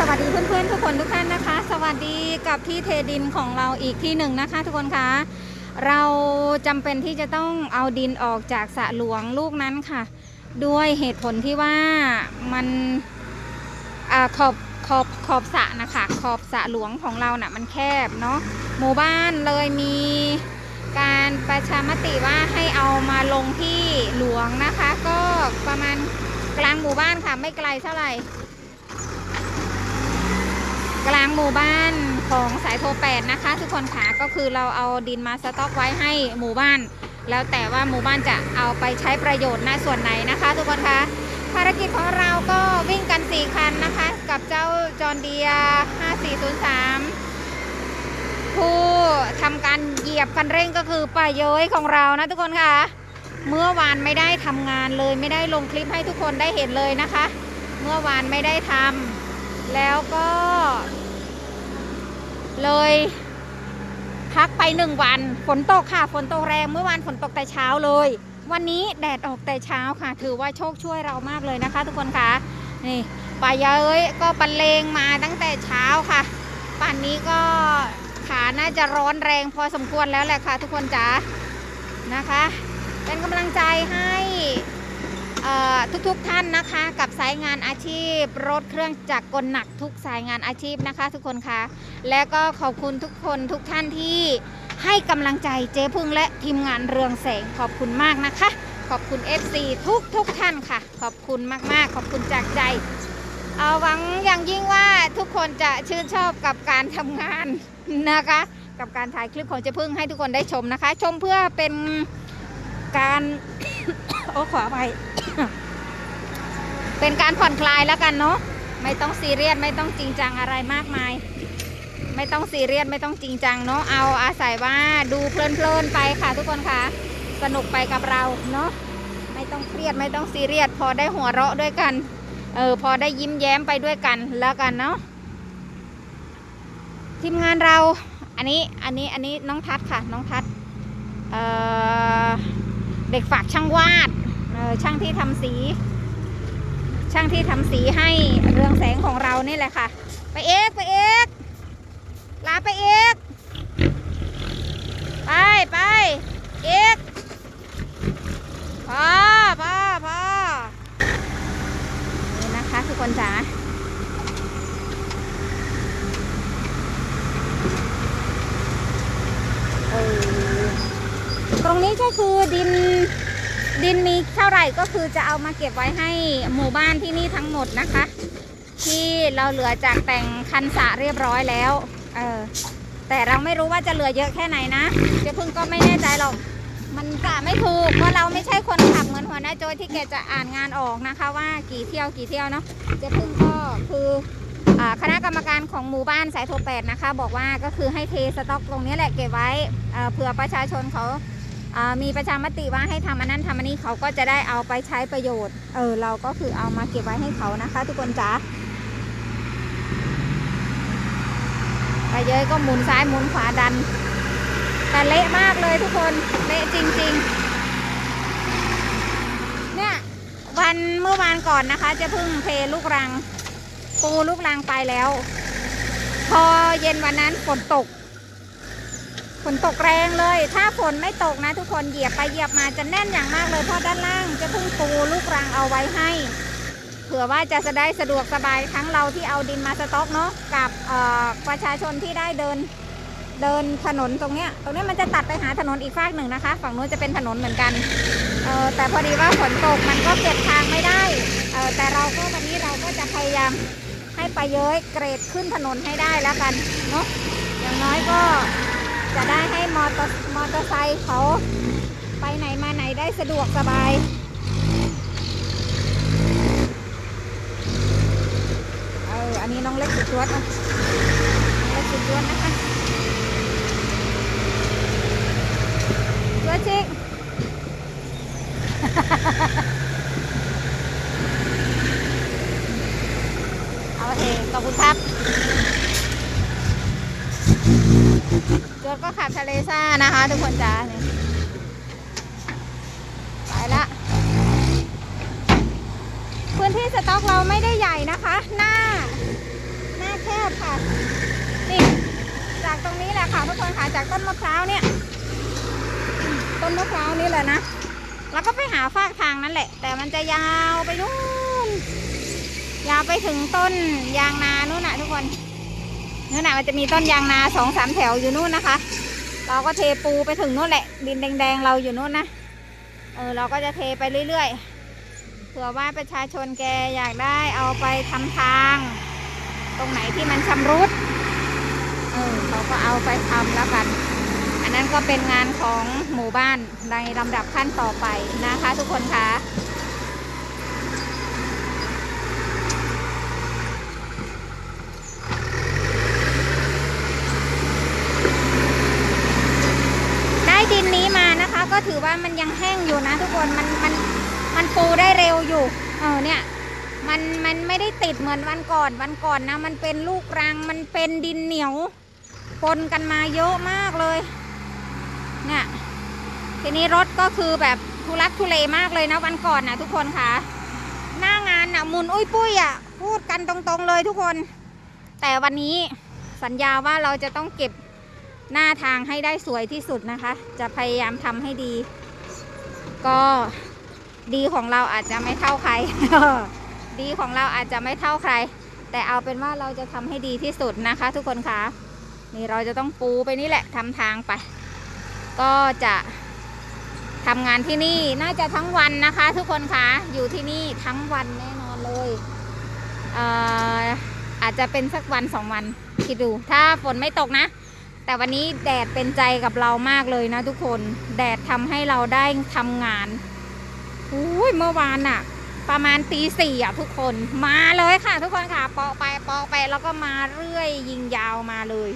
สวัสดีเพื่อนๆทุกคนทุกท่านนะคะ สวัสดีกับที่เทดินของเราอีกที่หนึ่งนะคะ ทุกคนคะเราจำเป็นที่จะต้องเอาดินออกจากสระหลวงลูกนั้นค่ะ ด้วยเหตุผลที่ว่ามันอขอบขอบขอบสระนะคะขอบสระหลวงของเราน่ะมันแคบเนาะหมู่บ้านเลยมีการประชามติว่าให้เอามาลงที่หลวงนะคะ ก็ประมาณกลางหมู่บ้านค่ะไม่ไกลเท่าไหร่ กลางหมู่บ้านของสายโทรแปดนะคะ ทุกคนค่ะก็คือเราเอาดินมาสต็อกไว้ให้หมู่บ้าน แล้วแต่ว่าหมู่บ้านจะเอาไปใช้ประโยชน์ณส่วนไหนนะคะ ทุกคนคะภารกิจของเราก็วิ่งกัน 4 คันนะคะ กับเจ้าจอร์เดีย 5403 ผู้ทำการเหยียบคันเร่งก็คือป้าเย้ยของเรานะทุกคนค่ะ เมื่อวานไม่ได้ทำงานเลยไม่ได้ลงคลิปให้ทุกคนได้เห็นเลยนะคะ เมื่อวานไม่ได้ทำ แล้วก็ เลยพักไปหนึ่งวัน ฝนตกค่ะ ฝนตกแรงเมื่อวานฝนตกแต่เช้าเลย วันนี้แดดออกแต่เช้าค่ะ ถือว่าโชคช่วยเรามากเลยนะคะ ทุกคนคะนี่ป่าเย้ยก็บรรเลงมาตั้งแต่เช้าค่ะ ป่านนี้ก็ขาน่าจะร้อนแรงพอสมควรแล้วแหละค่ะ ทุกคนจ๋านะคะ เป็นกำลังใจให้ ทุกๆท่านนะคะกับสายงานอาชีพ รถเครื่องจักรกลหนักทุกสายงานอาชีพนะคะ ทุกคนคะและก็ขอบคุณทุกคนทุกท่านที่ให้กำลังใจเจ๊พึ่งและทีมงานเรืองแสงขอบคุณมากนะคะ ขอบคุณ FC ทุกทุกท่านค่ะ ขอบคุณมากๆ ขอบคุณจากใจเอาหวังอย่างยิ่งว่าทุกคนจะชื่นชอบกับการทำงานนะคะ กับการถ่ายคลิปของเจ๊พึ่งให้ทุกคนได้ชมนะคะ ชมเพื่อเป็นการโอ้ขอไป เป็นการผ่อนคลายแล้วกันเนาะไม่ต้องซีเรียสไม่ต้องจริงจังอะไรมากมาย ไม่ต้องซีเรียสไม่ต้องจริงจังเนาะเอาอาศัยว่าดูเพลินๆไปค่ะ ทุกคนค่ะ สนุกไปกับเราเนาะไม่ต้องเครียดไม่ต้องซีเรียสพอได้หัวเราะด้วยกันเออพอได้ยิ้มแย้มไปด้วยกันแล้วกันเนาะทีมงานเราอันนี้อันนี้อันนี้น้องทัศน์ค่ะน้องทัศน์เเด็กฝากช่างวาด ช่างที่ทำสี ช่างที่ทำสีให้เรืองแสงของเรานี่แหละค่ะ ไปเอกไปเอกลาไปเอกไปไปเอกพ่อพ่อพ่อนี่นะคะทุกคนจ๋าเออตรงนี้ก็คือดิน ดินมีเท่าไหร่ก็คือจะเอามาเก็บไว้ให้หมู่บ้านที่นี่ทั้งหมดนะคะ ที่เราเหลือจากแต่งคันสะเรียบร้อยแล้วเออแต่เราไม่รู้ว่าจะเหลือเยอะแค่ไหนนะเจ๊พึ่งก็ไม่แน่ใจหรอกมันกะไม่ถูกเพราะเราไม่ใช่คนขับเหมือนหัวหน้าโจยที่แกจะอ่านงานออกนะคะ ว่ากี่เที่ยวกี่เที่ยวเนาะเจ๊พึ่งก็คือคณะกรรมการของหมู่บ้านสายโทรแปดนะคะ บอกว่าก็คือให้เทสต็อกตรงนี้แหละเก็บไว้เผื่อประชาชนเขา มีประชามติว่าให้ทำอันนั้นทำอันนี้เขาก็จะได้เอาไปใช้ประโยชน์ เออเราก็คือเอามาเก็บไว้ให้เขานะคะ ทุกคนจ๋าไปเยอะก็หมุนซ้ายหมุนขวาดัน แต่เละมากเลยทุกคนเละจริง ๆ เนี่ยวันเมื่อวานก่อนนะคะ จะเพิ่งเทลูกรัง ปูลูกรังไปแล้ว พอเย็นวันนั้นฝนตก ฝนตกแรงเลย ถ้าฝนไม่ตกนะทุกคนเหยียบไปเหยียบมาจะแน่นอย่างมากเลยเพราะด้านล่างจะเพิ่งปูลูกรังเอาไว้ให้ เผื่อว่าจะจะได้สะดวกสบายทั้งเราที่เอาดินมาสต็อกเนาะกับประชาชนที่ได้เดินเดินถนนตรงเนี้ย ตรงเนี้ยมันจะตัดไปหาถนนอีกฝากหนึ่งนะคะ ฝั่งนู้นจะเป็นถนนเหมือนกันเออแต่พอดีว่าฝนตกมันก็เก็บทางไม่ได้เออแต่เราก็วันนี้เราก็จะพยายามให้ไปเย้ยเกรดขึ้นถนนให้ได้แล้วกันเนาะอย่างน้อยก็ อเตอร์มอเตอร์ไซค์เขาไปไหนมาไหนได้สะดวกสบาย เออ อันนี้น้องเล็กสุดยอดนะน้องเล็กสุดยอดนะคะตัวจริงเอาเถองขอบคุณครับ ก็ขับทะเลซ่านะคะ ทุกคนจ้าไปละ พื้นที่สต๊อกเราไม่ได้ใหญ่นะคะ หน้า หน้าแคบค่ะ นี่ จากตรงนี้แหละค่ะทุกคนค่ะ จากต้นมะพร้าวเนี่ย ต้นมะพร้าวนี่แหละนะ แล้วก็ไปหาฟากทางนั้นแหละ แต่มันจะยาวไปนู่น ยาวไปถึงต้นยางนานู่นน่ะทุกคน นู่นน่ะมันจะมีต้นยางนาสองสามแถวอยู่นู่นนะคะ เราก็เทปูไปถึงนู่นแหละ ดินแดงๆเราอยู่นู่นนะ เออเราก็จะเทไปเรื่อยๆ เผื่อว่าประชาชนแกอยากได้เอาไปทำทาง ตรงไหนที่มันชำรุด เออเขาก็เอาไปทำแล้วกัน อันนั้นก็เป็นงานของหมู่บ้านในลำดับขั้นต่อไปนะคะ ทุกคนคะ ได้ดินนี้มานะคะ ก็ถือว่า มันยังแห้งอยู่นะทุกคนมันมันมันปูได้เร็วอยู่ เออเนี่ยมันมันไม่ได้ติดเหมือนวันก่อนวันก่อนนะ มันเป็นลูกรังมันเป็นดินเหนียวปนกันมาเยอะมากเลยเนี่ยทีนี้รถก็คือแบบทุลักทุเลมากเลยนะวันก่อนนะทุกคนค่ะ หน้างานน่ะมุนอุ้ยปุ้ยอะพูดกันตรงๆเลยทุกคน แต่วันนี้สัญญาว่าเราจะต้องเก็บหน้าทางให้ได้สวยที่สุดนะคะ จะพยายามทำให้ดี ก็ดีของเราอาจจะไม่เท่าใคร ดีของเราอาจจะไม่เท่าใคร แต่เอาเป็นว่าเราจะทำให้ดีที่สุดนะคะ ทุกคนคะนี่เราจะต้องปูไปนี่แหละทำทางไป ก็จะทำงานที่นี่น่าจะทั้งวันนะคะ ทุกคนคะอยู่ที่นี่ทั้งวันแน่นอนเลยเอ่ออาจจะเป็นสักวันสองวันคิดดู ถ้าฝนไม่ตกนะ แต่วันนี้แดดเป็นใจกับเรามากเลยนะทุกคน แดดทำให้เราได้ทำงานอุ้ยเมื่อวานอะประมาณตีสี่อะทุกคนมาเลยค่ะ ทุกคนค่ะปอไปปอไปแล้วก็มาเรื่อยยิงยาวมาเลย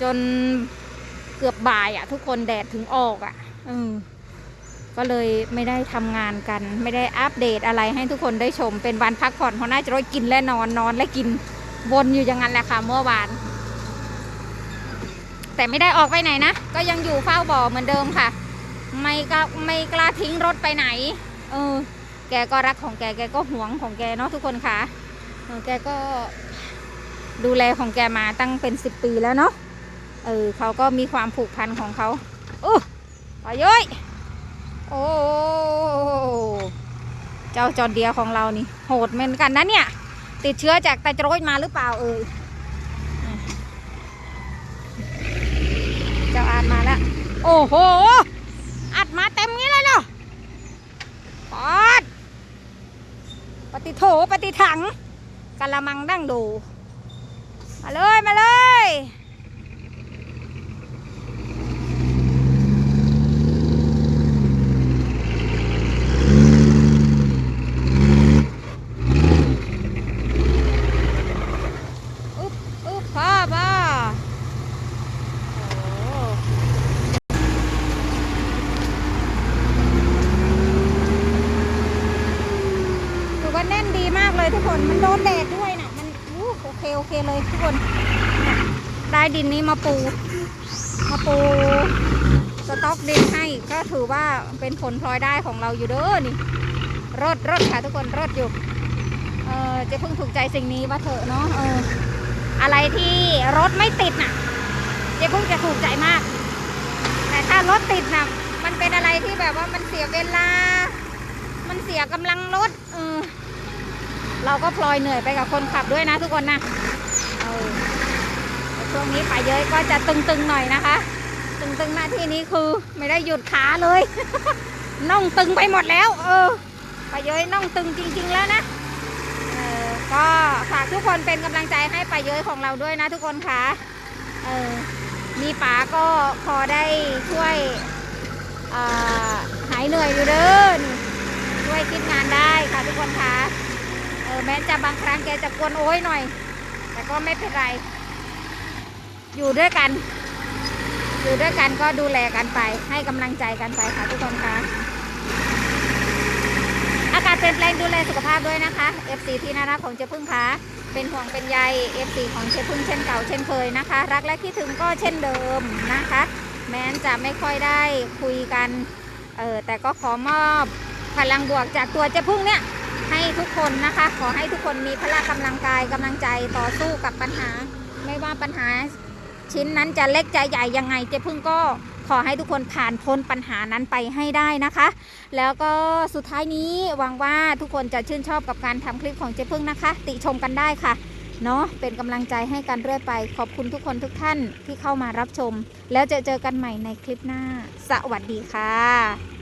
จนเกือบบ่ายอะทุกคนแดดถึงออกอะเออก็เลยไม่ได้ทำงานกัน ไม่ได้อัปเดตอะไรให้ทุกคนได้ชมเป็นวันพักผ่อนเพราะน่าจะร้อยกินและนอนนอนและกินวนอยู่อย่างนั้นแหละค่ะเมื่อวาน แต่ไม่ได้ออกไปไหนนะ ก็ยังอยู่เฝ้าบ่อเหมือนเดิมค่ะ ไม่กล้าไม่กล้าทิ้งรถไปไหน เออ แกก็รักของแก แกก็หวงของแกเนาะทุกคนค่ะเออแกก็ดูแลของแกมาตั้งเป็นสิบปีแล้วเนาะ เออเขาก็มีความผูกพันของเขาอู้ต่อย้อยโอ้ เจ้าจอนเดียของเรานี่ โหดเหมือนกันนะเนี่ย ติดเชื้อจากไตโรยมาหรือเปล่าเอ่ย เจ้าอาดมาแล้ว โอ้โห อัดมาเต็มงี้เลยเหรอปอดปฏิโถปฏิถังกะละมังดั้งดู มาเลย มาเลย อึ๊บอึ๊บพ่อพ่อโอ้ถือว่าแน่นดีมาก เลยทุกคน มันโดนแดดด้วยนะมันโอเคโอเคเลยทุกคน ได้ดินนี้มาปู มาปู สต็อกดินให้ก็ถือว่าเป็นผลพลอยได้ของเราอยู่เด้อนี่รถรถค่ะทุกคนรถอยู่เออจะเพิ่งถูกใจสิ่งนี้ว่าเถอะเนาะเอออะไรที่รถไม่ติดน่ะเจ๊เพิ่งจะถูกใจมาก แต่ถ้ารถติดน่ะมันเป็นอะไรที่แบบว่ามันเสียเวลา มันเสียกำลังรถเออ เราก็พลอยเหนื่อยไปกับคนขับด้วยนะทุกคนนะเออช่วงนี้ป่าเย้ยก็จะตึงๆหน่อยนะคะ ตึงๆหน้าที่นี้คือไม่ได้หยุดขาเลยน่องตึงไปหมดแล้ว เออป่าเย้ยน่องตึงจริง ๆ แล้วนะเออก็ฝากทุกคนเป็นกำลังใจให้ป่าเย้ยของเราด้วยนะทุกคนคะเออมีป๋าก็พอได้ช่วยหายเหนื่อยอยู่เด้อช่วยคิดงานได้ค่ะทุกคนคะ แม้จะบางครั้งแกจะกวนโอ้ยหน่อย แต่ก็ไม่เป็นไร อยู่ด้วยกัน อยู่ด้วยกันก็ดูแลกันไป ให้กำลังใจกันไปค่ะทุกคนคะอากาศเปลี่ยนแปลงดูแลสุขภาพด้วยนะคะ FC ที่น่ารักของเจ๊พึ่งคะเป็นห่วงเป็นใย FC ของเจ๊พึ่งเช่นเก่าเช่นเคยนะคะ รักและคิดถึงก็เช่นเดิมนะคะ แม้นจะไม่ค่อยได้คุยกันเออแต่ก็ขอมอบพลังบวกจากตัวเจ๊พึ่งเนี่ย ให้ทุกคนนะคะ ขอให้ทุกคนมีพละกำลังกายกำลังใจต่อสู้กับปัญหา ไม่ว่าปัญหาชิ้นนั้นจะเล็กจะใหญ่ยังไงเจ๊พึ่งก็ขอให้ทุกคนผ่านพ้นปัญหานั้นไปให้ได้นะคะ แล้วก็สุดท้ายนี้หวังว่าทุกคนจะชื่นชอบกับการทำคลิปของเจ๊พึ่งนะคะ ติชมกันได้ค่ะเนาะเป็นกำลังใจให้กันเรื่อยไป ขอบคุณทุกคนทุกท่านที่เข้ามารับชม แล้วจะเจอกันใหม่ในคลิปหน้า สวัสดีค่ะ